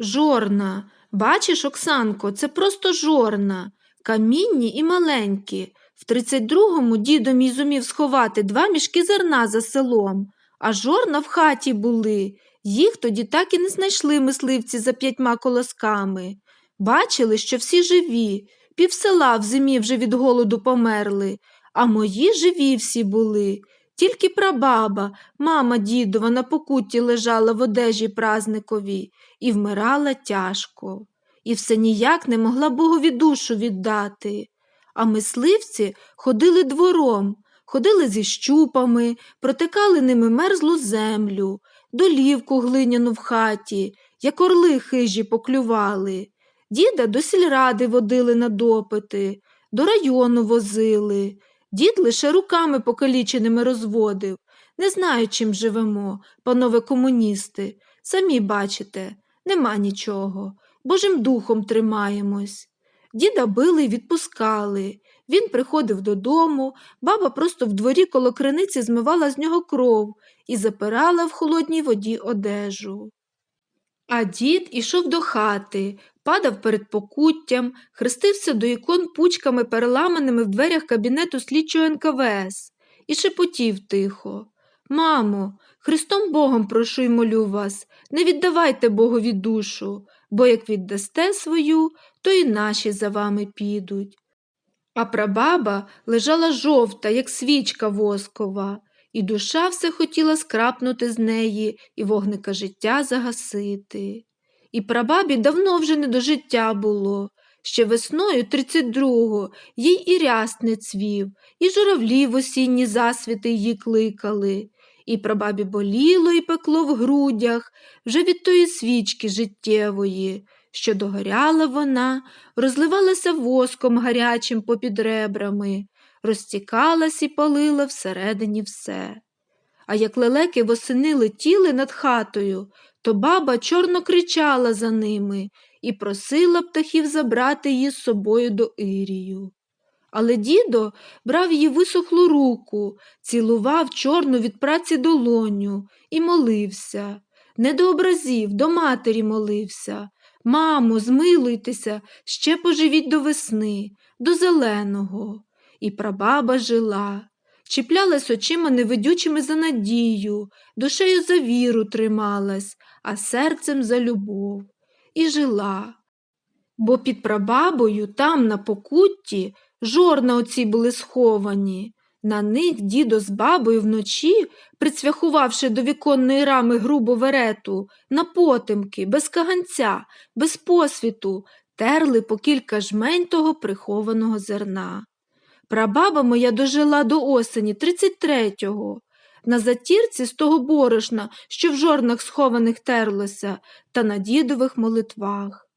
Жорна. Бачиш, Оксанко, це просто жорна. Камінні і маленькі. В 32-му дідо мій зумів сховати два мішки зерна за селом, а жорна в хаті були. Їх тоді так і не знайшли мисливці за п'ятьма колосками. Бачили, що всі живі, пів села в зимі вже від голоду померли, а мої живі всі були. Тільки прабаба, мама дідова, на покутті лежала в одежі празниковій і вмирала тяжко, і все ніяк не могла Богові душу віддати. А мисливці ходили двором, ходили зі щупами, протикали ними мерзлу землю, долівку глиняну в хаті, як орли хижі поклювали. Діда до сільради водили на допити, до району возили. Дід лише руками покаліченими розводив. Не знаю, чим живемо, панове комуністи. Самі бачите, нема нічого. Божим духом тримаємось. Діда били й відпускали. Він приходив додому, баба просто в дворі коло криниці змивала з нього кров і запирала в холодній воді одежу. А дід ішов до хати, падав перед покуттям, хрестився до ікон пучками, переламаними в дверях кабінету слідчого НКВС, і шепотів тихо. Мамо, Христом Богом прошу й молю вас, не віддавайте Богові душу, бо як віддасте свою, то і наші за вами підуть. А прабаба лежала жовта, як свічка воскова, і душа все хотіла скрапнути з неї і вогника життя загасити. І прабабі давно вже не до життя було. Ще весною 32-го їй і ряст не цвів, і журавлі в осінні засвіти її кликали. І прабабі боліло і пекло в грудях вже від тої свічки життєвої, що догоряла вона, розливалася воском гарячим попід ребрами, розтікалась і палила всередині все. А як лелеки восени летіли над хатою, то баба чорно кричала за ними і просила птахів забрати її з собою до Ірію. Але дідо брав її висохлу руку, цілував чорну від праці долоню і молився. Не до образів, до матері молився. Мамо, змилуйтеся, ще поживіть до весни, до зеленого. І прабаба жила, чіплялась очима невидючими за надію, душею за віру трималась, а серцем за любов. І жила. Бо під прабабою, там, на покутті, жорна оці були сховані. На них дідо з бабою вночі, прицвяхувавши до віконної рами грубу верету, на потемки, без каганця, без посвіту, терли по кілька жмень того прихованого зерна. Прабаба моя дожила до осені 33-го. На затірці з того борошна, що в жорнах схованих терлося, та на дідових молитвах.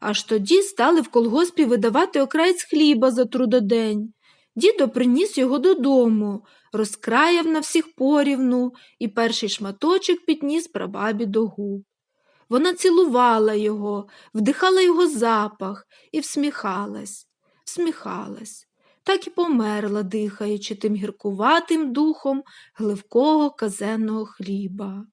Аж тоді стали в колгоспі видавати окраєць хліба за трудодень. Дідо приніс його додому, розкраяв на всіх порівну і перший шматочок підніс прабабі до губ. Вона цілувала його, вдихала його запах і всміхалась, всміхалась, так і померла, дихаючи тим гіркуватим духом гливкого казенного хліба.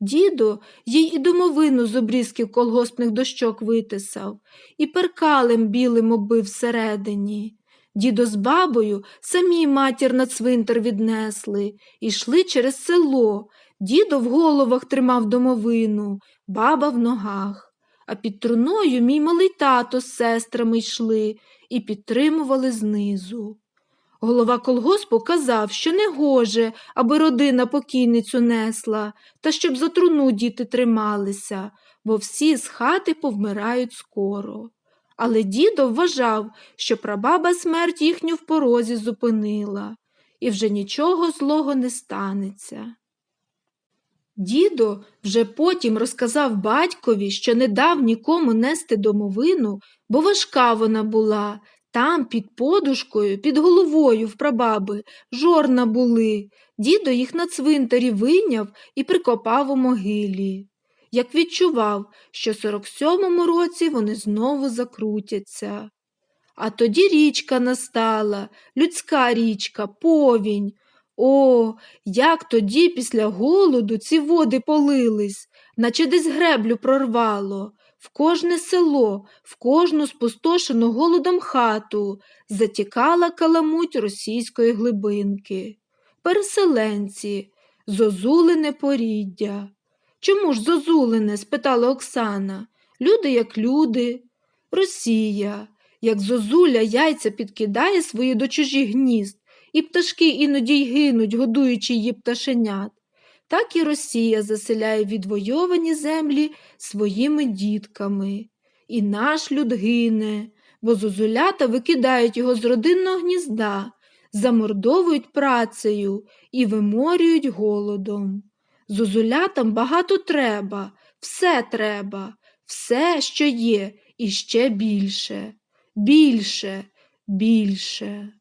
Дідо їй і домовину з обрізків колгоспних дощок витисав, і перкалем білим оббив всередині. Дідо з бабою самі матір на цвинтар віднесли, йшли через село. Дідо в головах тримав домовину, баба в ногах. А під труною мій малий тато з сестрами йшли і підтримували знизу. Голова колгоспу казав, що не гоже, аби родина покійницю несла, та щоб за труну діти трималися, бо всі з хати повмирають скоро. Але дідо вважав, що прабаба смерть їхню в порозі зупинила, і вже нічого злого не станеться. Дідо вже потім розказав батькові, що не дав нікому нести домовину, бо важка вона була. Там, під подушкою, під головою в прабаби, жорна були. Дідо їх на цвинтарі вийняв і прикопав у могилі. Як відчував, що в 47-му році вони знову закрутяться. А тоді річка настала, людська річка, повінь. О, як тоді після голоду ці води полились, наче десь греблю прорвало. в кожне село, в кожну спустошену голодом хату затікала каламуть російської глибинки. Переселенці, зозулене поріддя. Чому ж зозулене? спитала Оксана. Люди як люди. Росія, як зозуля яйця підкидає свої до чужих гнізд, і пташки іноді й гинуть, годуючи її пташенят. Так і Росія заселяє відвойовані землі своїми дітками. І наш люд гине, бо зозулята викидають його з родинного гнізда, замордовують працею і виморюють голодом. Зозулятам багато треба, все треба, все, що є, і ще більше, більше, більше.